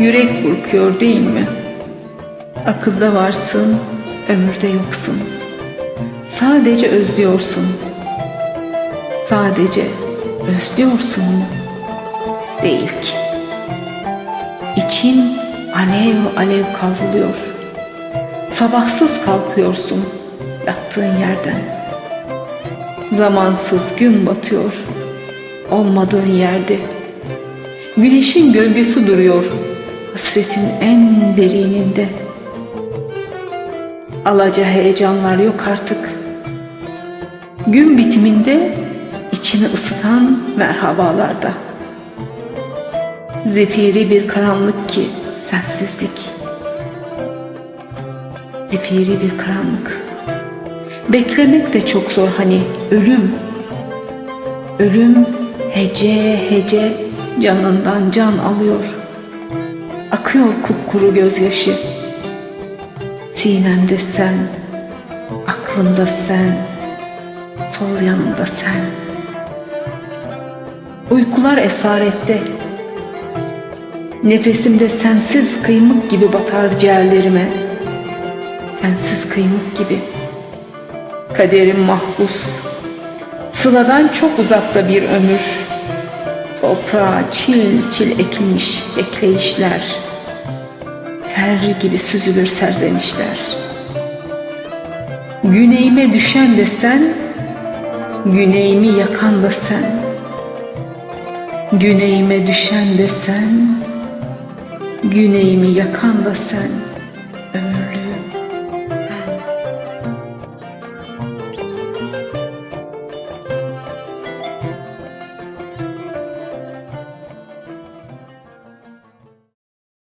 Yürek burkuyor değil mi? Akılda varsın, ömürde yoksun. Sadece özlüyorsun. Sadece özlüyorsun mu? Değil ki. İçin alev alev kavruluyor. Sabahsız kalkıyorsun yattığın yerden. Zamansız gün batıyor olmadığın yerde. Güneşin gölgesi duruyor hasretin en derininde. Alaca heyecanlar yok artık. Gün bitiminde içini ısıtan merhabalarda. Zifiri bir karanlık ki sensizlik. Zifiri bir karanlık. Beklemek de çok zor hani ölüm. Ölüm hece hece canından can alıyor. Akıyor kupkuru gözyaşı. Sinemde sen, aklımda sen, sol yanımda sen. Uykular esarette. Nefesimde sensiz kıymık gibi batar ciğerlerime. Sensiz kıymık gibi. Kaderim mahpus. Sıladan çok uzakta bir ömür. Toprağa çil çil ekilmiş ekleyişler. Ter gibi süzülür serzenişler. Güneyime düşen de sen, güneyimi yakan da sen. Güneyime düşen de sen, güneyimi yakan da sen.